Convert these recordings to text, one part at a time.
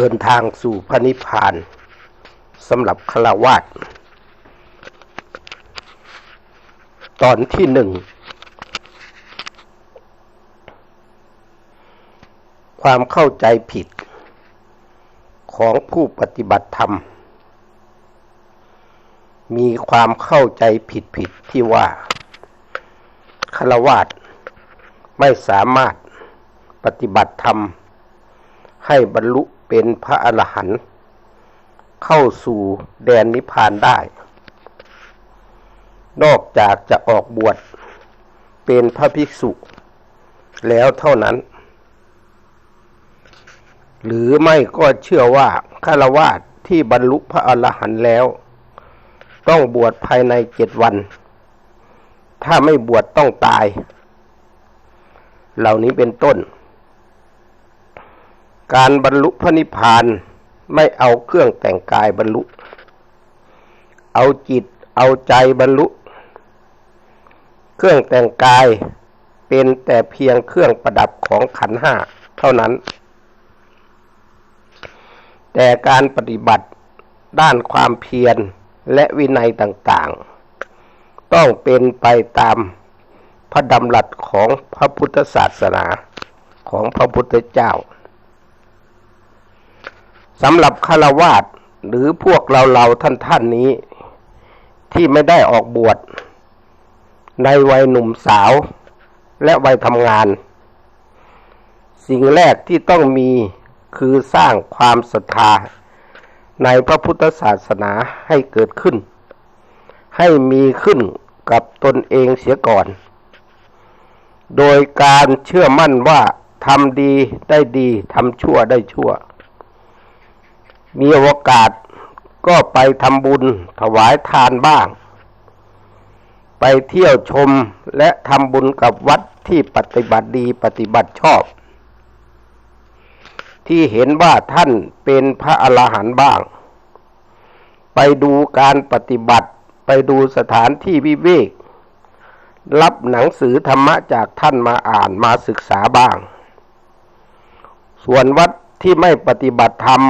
เดินทางสู่พระนิพพานสำหรับฆราวาสตอนที่หนึ่ง ความเข้าใจผิดของผู้ปฏิบัติธรรม มีความเข้าใจผิดผิดที่ว่าฆราวาสไม่สามารถปฏิบัติธรรมให้บรรลุ เป็นพระอรหันต์เข้าสู่แดนนิพพานได้ นอกจากจะออกบวชเป็นพระภิกษุ แล้วเท่านั้น หรือไม่ก็เชื่อว่าฆราวาสที่บรรลุพระอรหันต์แล้ว ต้องบวชภายในเจ็ดวัน ถ้าไม่บวชต้องตาย เหล่านี้เป็นต้น การบรรลุพระนิพพานไม่เอาเครื่องแต่งกายบรรลุ เอาจิตเอาใจบรรลุ เครื่องแต่งกายเป็นแต่เพียงเครื่องประดับของขันห้าเท่านั้น แต่การปฏิบัติด้านความเพียรและวินัยต่างๆ ต้องเป็นไปตามพระดำรัสของพระพุทธศาสนาของพระพุทธเจ้า สำหรับฆราวาสหรือพวกเราเราท่านท่านนี้ ที่ไม่ได้ออกบวชในวัยหนุ่มสาว และวัยทำงาน สิ่งแรกที่ต้องมีคือสร้างความศรัทธา ในพระพุทธศาสนาให้เกิดขึ้น ให้มีขึ้นกับตนเองเสียก่อน โดยการเชื่อมั่นว่าทำดีได้ดีทำชั่วได้ชั่ว มีโอกาสก็ไปทำบุญถวายทานบ้าง ไปเที่ยวชมและทำบุญกับวัดที่ปฏิบัติดีปฏิบัติชอบ ที่เห็นว่าท่านเป็นพระอรหันต์บ้าง ไปดูการปฏิบัติไปดูสถานที่วิเวก รับหนังสือธรรมะจากท่านมาอ่านมาศึกษาบ้าง ส่วนวัดที่ไม่ปฏิบัติธรรม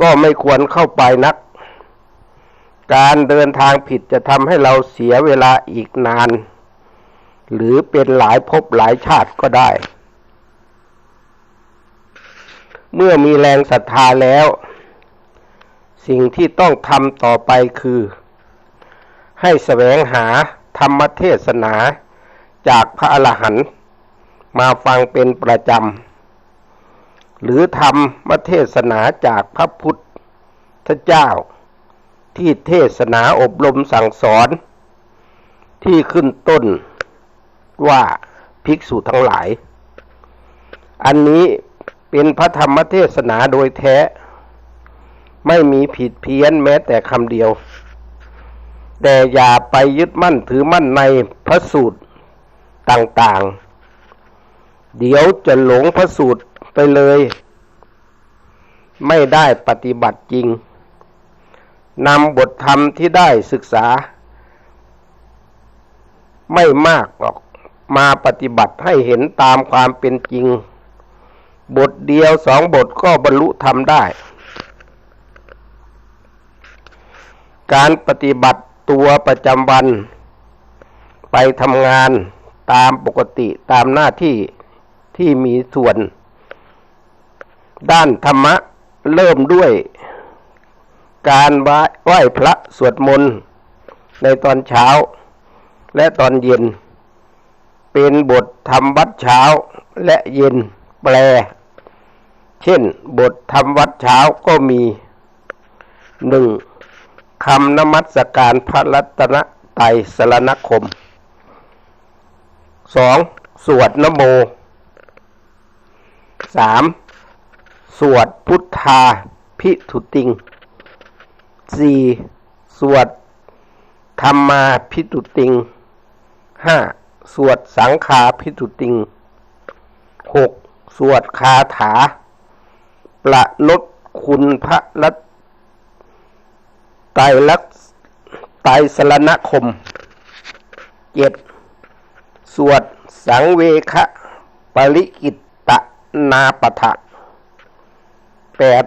ก็ไม่ควรเข้าไปนัก การเดินทางผิดจะทำให้เราเสียเวลาอีกนาน หรือเป็นหลายภพหลายชาติก็ได้ เมื่อมีแรงศรัทธาแล้ว สิ่งที่ต้องทำต่อไปคือ ให้แสวงหาธรรมเทศนาจากพระอรหันต์มาฟังเป็นประจำ หรือธรรมเทศนาจากพระพุทธเจ้า ที่เทศนาอบรมสั่งสอน ที่ขึ้นต้นว่าภิกษุทั้งหลาย อันนี้เป็นพระธรรมเทศนาโดยแท้ ไม่มีผิดเพี้ยนแม้แต่คำเดียว แต่อย่าไปยึดมั่นถือมั่นในพระสูตรต่างๆ เดี๋ยวจะหลงพระสูตร ไปเลย ไม่ได้ปฏิบัติจริงนำบทธรรมที่ได้ศึกษา ไม่มากหรอกมาปฏิบัติให้เห็นตามความเป็นจริง บทเดียวสองบทก็บรรลุธรรมได้ การปฏิบัติตัวประจำวัน ไปทำงานตามปกติตามหน้าที่ที่มีส่วน ด้านธรรมะเริ่มด้วย การไหว้พระสวดมนต์ในตอนเช้า และตอนเย็น เป็นบทธรรมวัดเช้าและเย็นแปล เช่น บทธรรมวัดเช้าก็มีหนึ่งคำนมัสการพระรัตนไตรสรณคมสองสวดนโมสาม สวดพุทธาพิทุติงสี่สวดธรรมาพิทุติงห้าสวดสังฆาพิทุติงหกสวดคาถา ประนดคุณพระรัตไตรลักษไตรสรณคมเจ็ดสวดสังเวคะปริกิตตนาปทะ แปด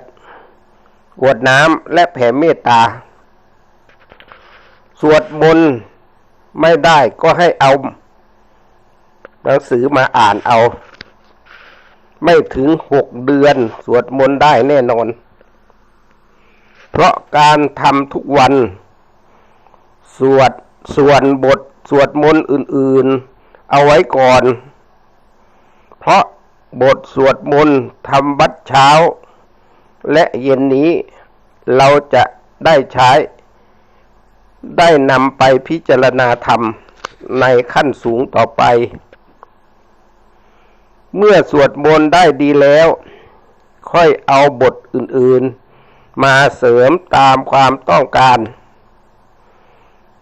กวดน้ำและแผ่เมตตา สวดมนต์ไม่ได้ก็ให้เอาหนังสือมาอ่านเอา ไม่ถึงหกเดือน สวดมนต์ได้แน่นอน เพราะการทำทุกวัน สวดส่วนบทสวดมนต์อื่น ๆ เอาไว้ก่อน เพราะบทสวดมนต์ทำวัดเช้า และเย็นนี้เราจะได้ใช้ ได้นำไปพิจารณาธรรมในขั้นสูงต่อไป เมื่อสวดมนต์ได้ดีแล้ว ค่อยเอาบทอื่นๆ มาเสริมตามความต้องการ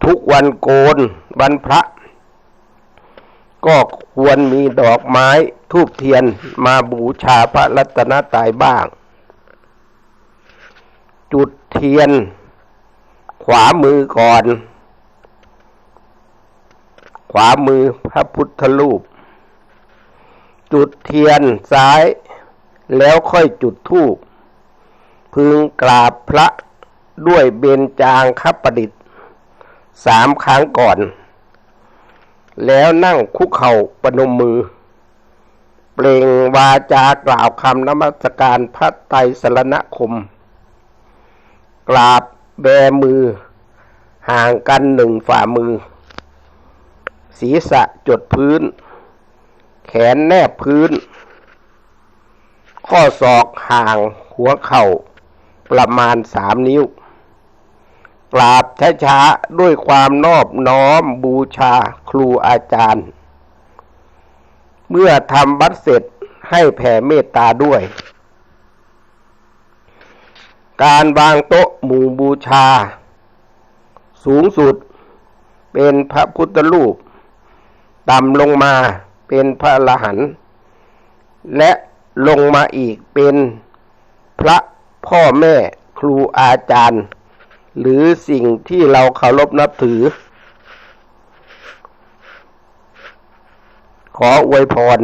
ทุกวันโกนวันพระ ก็ควรมีดอกไม้ทูบเทียนมาบูชาพระรัตนตรัยบ้าง จุดเทียน ขวามือก่อน ขวามือพระพุทธรูป จุดเทียนซ้าย แล้วค่อยจุดธูปพึงกราบพระด้วยเบญจางคประดิษฐ์สามครั้งก่อน แล้วนั่งคุกเข่าปนมมือ เปล่งวาจากล่าวคำนมัสการพระไตรสรณคม กราบแบมือ ห่างกันหนึ่งฝ่ามือ ศีรษะจดพื้น แขนแนบพื้น ข้อศอกห่างหัวเข่าประมาณสามนิ้ว กราบช้าๆด้วยความนอบน้อมบูชาครูอาจารย์ เมื่อทำบัตรเสร็จให้แผ่เมตตาด้วย การวางโต๊ะหมู่บูชา สูงสุดเป็นพระพุทธรูป ต่ำลงมาเป็นพระอรหัน และลงมาอีกเป็นพระพ่อแม่ครูอาจารย์ หรือสิ่งที่เราเคารพนับถือ ขออวยพร